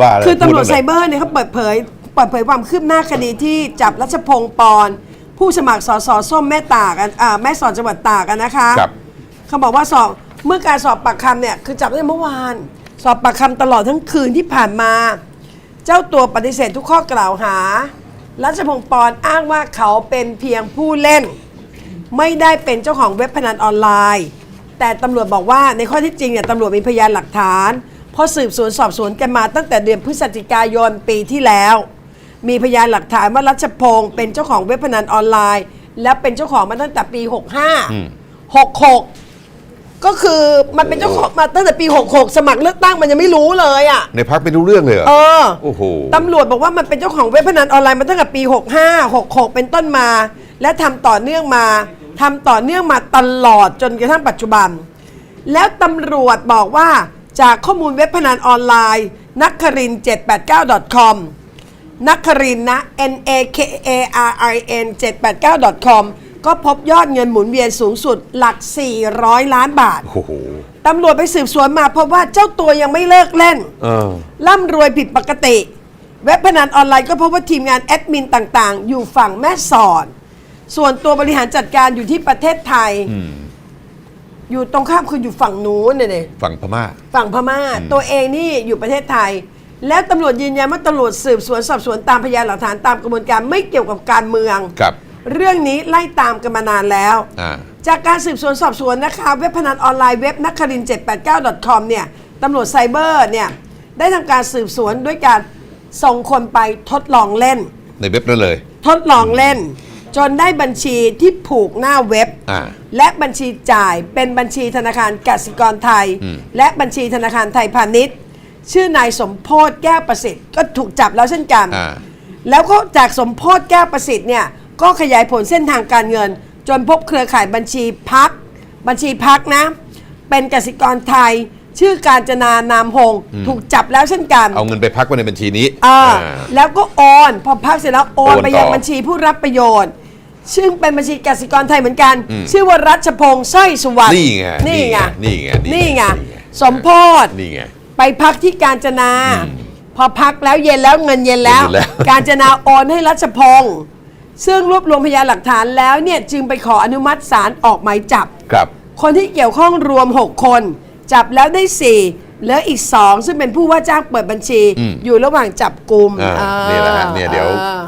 ว่าอะไรคือตำรวจพูดไซหน่อยเบอร์เนี่ยเขาเปิดเผยเปิดเผยความคืบหน้าคดีที่จับรัชพงศ์ปอน ผู้สมัครสสส้มแม่ตากกันอ่าแม่สอดจังหวัดตากกันนะคะครับ เขาบอกว่าสอบเมื่อการสอบปากคำเนี่ยคือจับได้เมื่อวาน สอบปากคำตลอดทั้งคืนที่ผ่านมา เจ้าตัวปฏิเสธทุกข้อกล่าวหา รัชพงศ์ปอนอ้างว่าเขาเป็นเพียงผู้เล่น ไม่ได้เป็นเจ้าของเว็บพนันออนไลน์ แต่ตำรวจบอกว่าในข้อที่จริงเนี่ยตำรวจมีพยานหลักฐานเพราะสืบสวนสอบสวนกันมาตั้งแต่เดือนพฤศจิกายนปีที่แล้ว มีพยานหลักฐานว่ารัชพงศ์เป็นเจ้าของเว็บพนันออนไลน์ และเป็นเจ้าของมาตั้งแต่ปี65 66 ก็คือมันเป็นเจ้าของมาตั้งแต่ปี 66 สมัครเลือกตั้งมันยังไม่รู้เลยอะ ในพักไม่รู้เรื่องเลยเหรอ เออโอ้โห ตำรวจบอกว่ามันเป็นเจ้าของเว็บพนันออนไลน์มาตั้งแต่ปี 65 66 เป็นต้นมา และทำต่อเนื่องมาทำต่อเนื่องมาตลอดจนกระทั่งปัจจุบัน แล้วตำรวจบอกว่า จากข้อมูลเว็บพนันออนไลน์นักคริน 789.com นักครินทร์นะ n a k a r i n 789.com ก็พบยอดเงินหมุนเวียนสูงสุดหลัก 400 ล้านบาท โอ้โห ตำรวจไปสืบสวนมาพบว่าเจ้าตัวยังไม่เลิกเล่น เออ ร่ำรวยผิดปกติ เว็บพนันออนไลน์ก็พบว่าทีมงานแอดมินต่างๆ อยู่ฝั่งแม่สอด ส่วนตัวบริหารจัดการอยู่ที่ประเทศไทย อ ยู่ตรงข้ามคืออยู่ฝั่งนู้นเนี่ยฝั่งพม่า ฝั่งพม่า ตัวเองนี่อยู่ประเทศไทย แล้วตำรวจยืนยันว่าตำรวจสืบสวนสอบสวนตามพยานหลักฐานตามกระบวนการไม่เกี่ยวกับการเมืองกับ เรื่องนี้ไล่ตามกันมานานแล้วอ่าจากการสืบสวนสอบสวนนะคะเว็บพนันออนไลน์เว็บนักคริน 789.com เนี่ยตำรวจไซเบอร์เนี่ยได้ทำการสืบสวนด้วยการส่งคนไปทดลองเล่น ในเว็บนั่นเลย ทดลองเล่น จนได้บัญชีที่ผูกหน้าเว็บ อ่า และบัญชีจ่ายเป็นบัญชีธนาคารกสิกรไทย อืม และบัญชีธนาคารไทยพาณิชย์ ชื่อนายสมโพศแก้วประสิทธิ์ก็ถูกจับแล้วเช่นกัน อ่า แล้วก็จากสมโพศแก้วประสิทธิ์เนี่ยก็ขยายผลเส้นทางการเงิน จนพบเครือข่ายบัญชีพัก บัญชีพักนะ เป็นกสิกรไทย ชื่อการจนานามหงถูกจับแล้วเช่นกัน เอาเงินไปพักไว้ในบัญชีนี้อ่า อ่า แล้วก็โอน พอพักเสร็จแล้วโอนโอนไปยังต่อบัญชีผู้รับประโยชน์ ซึ่งเป็นบัญชีกสิกรไทยเหมือนกัน อืม ชื่อว่ารัชพงษ์สร้อยสุวรรณนี่ไงนี่ไงนี่ไงนี่ไงนี่ไงนี่ไงสมโพศนี่ไง ไปพักที่กาญจนาพอพักแล้วเย็นแล้วเงินเย็นแล้ว เย็นแล้ว กาญจนาโอนให้รัชพงษ์ซึ่งรวบรวมพยานหลักฐานแล้วเนี่ยจึงไปขออนุมัติศาลออกหมายจับ ครับ คนที่เกี่ยวข้องรวม 6 คน จับแล้วได้ 4 เหลืออีก 2 ซึ่งเป็นผู้ว่าจ้างเปิดบัญชี อืม อยู่ระหว่างจับกลุ่มอ่าอ่านี่แหละฮะเนี่ยเดี๋ยวอ่า